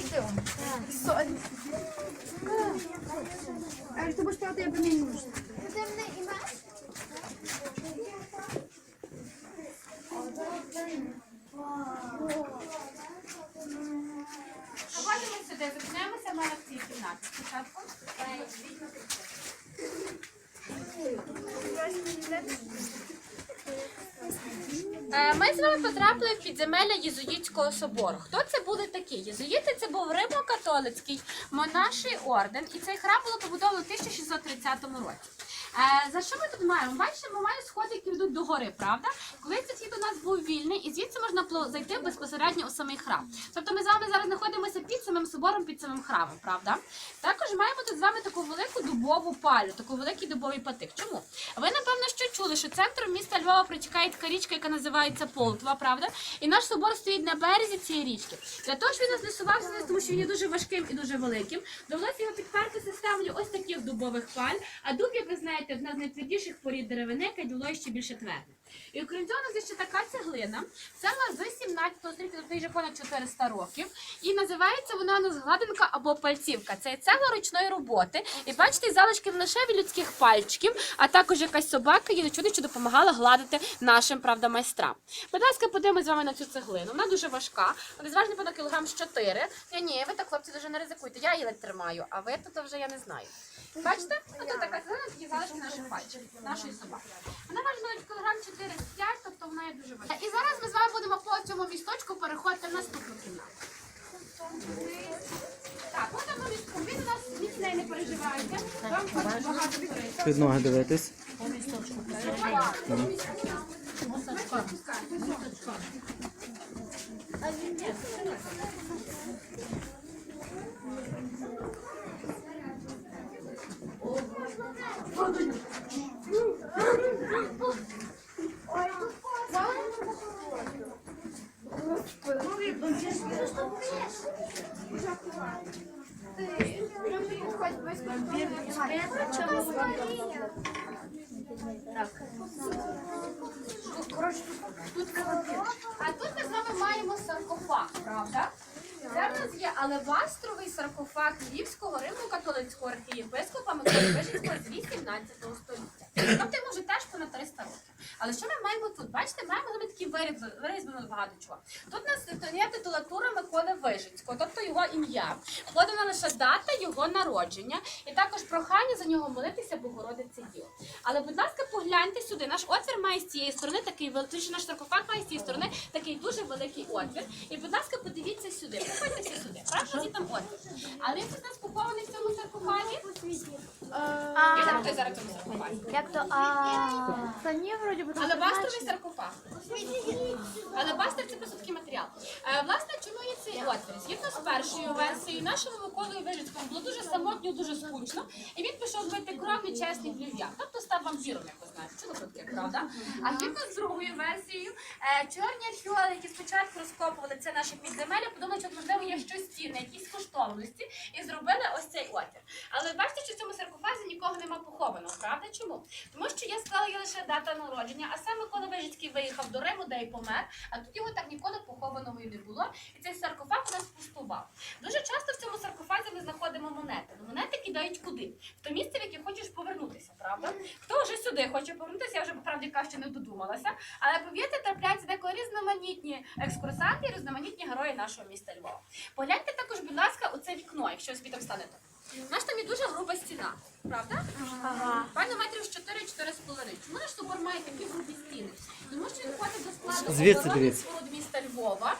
Все. А ты будешь правда, я бы не нужно. Ходимо сюди, зупиняємося в мене в цій кімнаті. Спочатку. Е, Ми з вами потрапили в підземелля Єзуїтського собору. Хто це були такі? Єзуїти це був римо-католицький монаший орден, і цей храм було побудовано в 1630 році. Е, За що ми тут маємо? Бачите, ми маємо сходи, які ведуть до гори, правда? Коли цей вхід у нас був вільний, і звідси можна зайти безпосередньо у самий храм. Тобто ми з вами зараз знаходимося під самим собором, під самим храмом, правда? Також маємо тут з вами таку велику дубову палю, таку великий дубовий патик. Чому? Ви напевно що чули, що центром міста Львова протікає така річка, яка називається Полтва, правда? І наш собор стоїть на березі цієї річки. Для того, щоб він не тому що він є дуже важким і дуже великим, довелося його підперти системою ось таких дубових паль. А дуб, як ви знаєте, одна з найтвердіших порід деревини, яке діло ще більше тверде. І окрім цього, у нас є ще така цеглина. Нас з 17 століття, тобто вже понад 400 років. І називається вона у нас гладинка або пальцівка. Це цегла ручної роботи. І бачите, залишки не лише від людських пальчиків, а також якась собака є чудо, допомагала гладити нашим правда майстрам. Будь ласка, подивимось з вами на цю цеглину. Вона дуже важка. Вона зважить на кілограм 4. Ні, ні, ви так, хлопці, дуже не ризикуйте. Я її тримаю, а ви тут вже я не знаю. Бачите? Тут така залишки наших пальчиків, нашої собаки. Вона важить навіть кілограм 4-5, тобто вона є дуже важка. І зараз ми з вами будемо по цьому місточку переходити в наступну кімнату. Так, ось там на містку. Ви до нас міцне не переживайте. Вам хочуть багато користувати. Під ноги дивитись. А тут ми з вами маємо саркофаг, правда? Це в нас є алебастровий саркофаг Львівського римокатолицького архієпископа Миколи Вишинського з 18 століття. Тобто вже теж понад 300 років. Але що ми маємо тут? Бачите, маємо тут такі виріз- вирізблено багато чого. Тут у нас є титулатура Миколи Вижицького, тобто його ім'я. Вкладена лише дата його народження, і також прохання за нього молитися Богородиці Діо. Але, будь ласка, погляньте сюди. Наш отвір має з цієї сторони такий великий, наш саркофаг має з цієї сторони такий дуже великий отвір. І, будь ласка, подивіться сюди. Приходьтеся сюди. Правда, є там отвір. Але він тут у нас похований в цьому саркофагі. Саркофагі? Як то, а... Вроді Алебастровий саркофаг. Алебастер це просто матеріал. Е, власне, чому є цей отвір? Згідно з першою версією, нашому Миколою Вижицькому було дуже самотньо, дуже скучно, і він пішов бити кров нечесних львів'ян. Тобто став вампіром, як Чули правда? А згідно з другою версією, е, чорні археологи, які спочатку розкопували це наше підземелля, подумали, що можливо є щось цінне, якісь коштовності, і зробили ось цей отвір. Але бачите, що в цьому саркофазі нікого нема похованого, правда? Чому? Тому що я склала є лише дата народження, а саме Микола Вижицький виїхав до Риму, де й помер, а тут його так ніколи похованого і не було. І цей саркофаг у нас пустував. Дуже часто в цьому саркофазі ми знаходимо монети. Монети кидають куди? В то місце, в яке хочеш правда? Хто вже сюди хоче повернутися, я вже по правді кажучи не додумалася. Але повірте, трапляються деколи різноманітні екскурсанти і різноманітні герої нашого міста Львова. Погляньте також, будь ласка, у це вікно, якщо ви собі там станете. Знаєш, там є дуже груба стіна, правда? Ага. Певно, метрів 4-4,5. Чому наш собор має такі грубі стіни? Тому що він входить до складу Звідси дивіться. споруд міста Львова.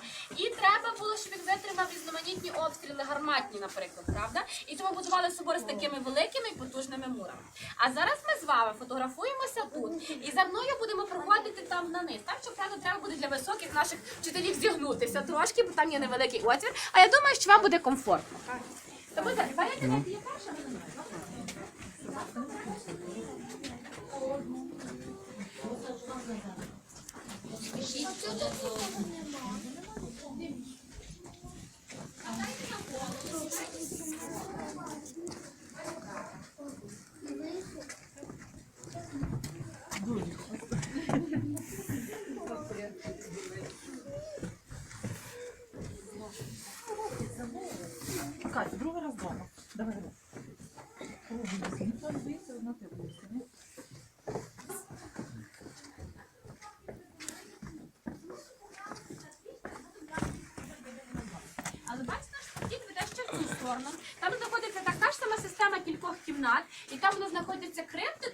Треба щоб він витримав різноманітні обстріли, гарматні, наприклад, правда? І тому будували собор з такими великими і потужними мурами. А зараз ми з вами фотографуємося тут. І за мною будемо проходити там на низ. Так, що правда, треба буде для високих наших вчителів зігнутися трошки, бо там є невеликий отвір. А я думаю, що вам буде комфортно. Тому так, давайте давайте я перша. Кать, другий раз дома. Давай, давай. Але бачите, що дід веде ще в цю сторону. Там знаходиться така ж сама система кількох кімнат, і там воно знаходяться крипти,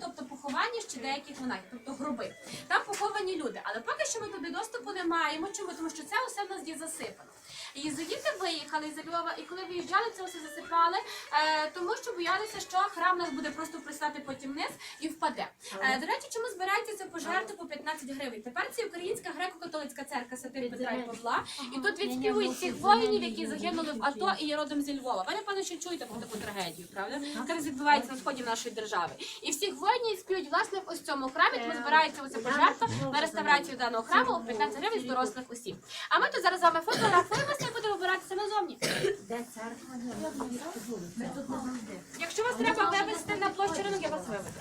деяких монахів, тобто гроби. Там поховані люди. Але поки що ми туди доступу не маємо. Чому? Тому що це усе в нас є засипано. Єзуїти виїхали з Львова, і коли виїжджали, це все засипали, е, тому що боялися, що храм нас буде просто пристати потім вниз і впаде. Е, до речі, чому збирається це пожертва по 15 гривень? Тепер це Українська греко-католицька церква Святих Петра і Павла. І тут відспівують всіх воїнів, які загинули в АТО і є родом зі Львова. Ви напевно, що чуєте про таку трагедію, правда? Яка відбувається на сході нашої держави. І всіх воїнів співають власне ось цьому храмі, тому збирається оця пожертва на реставрацію даного храму у 15 гривень з дорослих осіб. А ми тут зараз з вами фотографуємося і будемо вибиратися назовні. Якщо вас треба вивезти на площу ринок, я вас виведу.